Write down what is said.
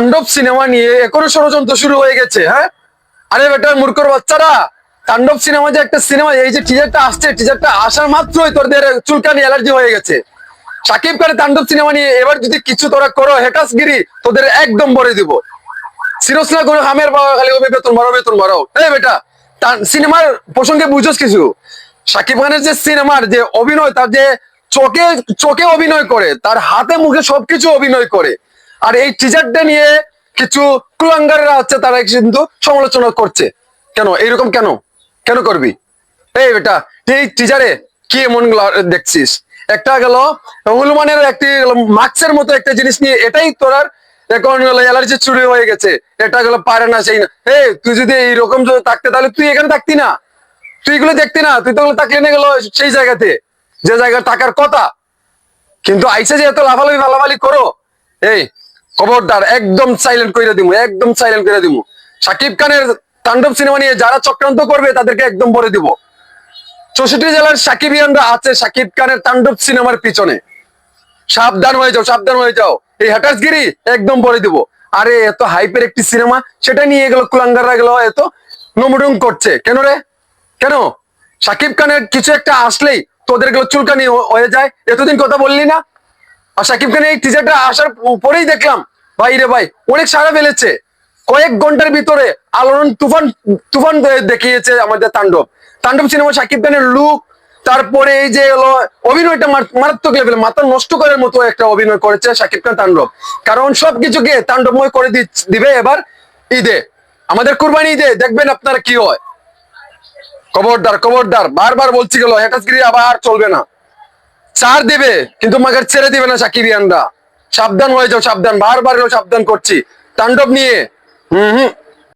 তাণ্ডব সিনেমা নিয়ে এখনও ষড়যন্ত্র শুরু হয়ে গেছে হ্যাঁ? আরে বেটা, মূর্খর বাচ্চারা, তাণ্ডব সিনেমা যে একটা সিনেমা, এই যে টিজারটা আসছে টিজারটা আসার মাত্রই তোদের চুলকানি অ্যালার্জি হয়ে গেছে। সাকিব খানের তাণ্ডব সিনেমা নিয়ে এবার যদি কিছু তোরা করো, হেটাসগিরি তোদের একদম ভরে দিব। সিরস না করে হামের বাবা খালি হবে বেতন বাড়াও বেতন বাড়াও এই বেটা সিনেমার প্রসঙ্গে বুঝোস কিছু? সাকিব খানের যে সিনেমার যে অভিনয়, তার যে চোখে চোখে অভিনয় করে, তার হাতে মুখে সবকিছু অভিনয় করে আর এই টিজারটা নিয়ে কিছু কুলাঙ্গাররা আছে তারা কিন্তু সমালোচনা করছে। কেন? এইরকম কেন? কেন করবি? এই বেটা এই টিজারে কি এমন দেখছিস? একটা গেল হনুমানের একটি মাক্সের মতো একটা জিনিস নিয়ে, এটাই তোরার এখন অ্যালার্জি চুরি হয়ে গেছে। এটা গেলো পারে না সেই না। হে তুই যদি এইরকম যদি থাকতে, তাহলে তুই এখানে থাকতি না। তুই এগুলো দেখতি না। তুই তো তাকিয়ে নিয়ে গেলো সেই জায়গাতে। যে জায়গা থাকার কথা। কিন্তু আইসে যে এত লাফালাফি, ফালাফালি করো। এই খবরদার, একদম সাইলেন্ট করে দিমু, একদম সাইলেন্ট করে দিমু। সাকিব খানের তাণ্ডব সিনেমা নিয়ে যারা চক্রান্ত করবে, তাদেরকে একদম বলে দিব। চৌষট্টি জেলার সাকিবিয়ানরা আছে সাকিব খানের তাণ্ডব সিনেমার পিছনে। সাবধান হয়ে যাও, সাবধান হয়ে যাও। এই হ্যাটাসগিরি একদম বলে দিব। আরে, এত হাইপের একটি সিনেমা, সেটা নিয়ে গেল কুলাঙ্গাররা গেল, এত নমডুং করছে। কেন রে? কেন? সাকিব খানের কিছু একটা আসলেই তোদেরগুলো চুলকানি হয়ে যায়। এতদিন কথা বললি না? আর সাকিব খানের এই টিজারটা আসার পরেই দেখলাম, ভাই রে ভাই, অনেক সারা ফেলেছে। কয়েক ঘণ্টার ভিতরে আলোড়ন তুফান তুফান দেখিয়েছে আমাদের তাণ্ডব। তাণ্ডব সিনেমা সাকিব খানের লুক তারপরে এই যে হলো অভিনয়টা মারাত্মক লেভেলে মাথা নষ্ট করার মতো একটা অভিনয় করেছে সাকিব খান তাণ্ডব। কারণ সবকিছুকে তাণ্ডবময় করে দিবে এবার ঈদে। আমাদের কুরবানি ঈদে, দেখবেন আপনারা কি হয়। খবরদার খবরদার, বারবার বলছি গেল হেটাসগিরি আবার চলবে না। চার দেবে, কিন্তু মাগার ছেড়ে দিবে না সাকিবিয়ানরা। সাবধান হয়ে যাও, সাবধান। বারবার সাবধান করছি। তাণ্ডব নিয়ে। হম, হুম।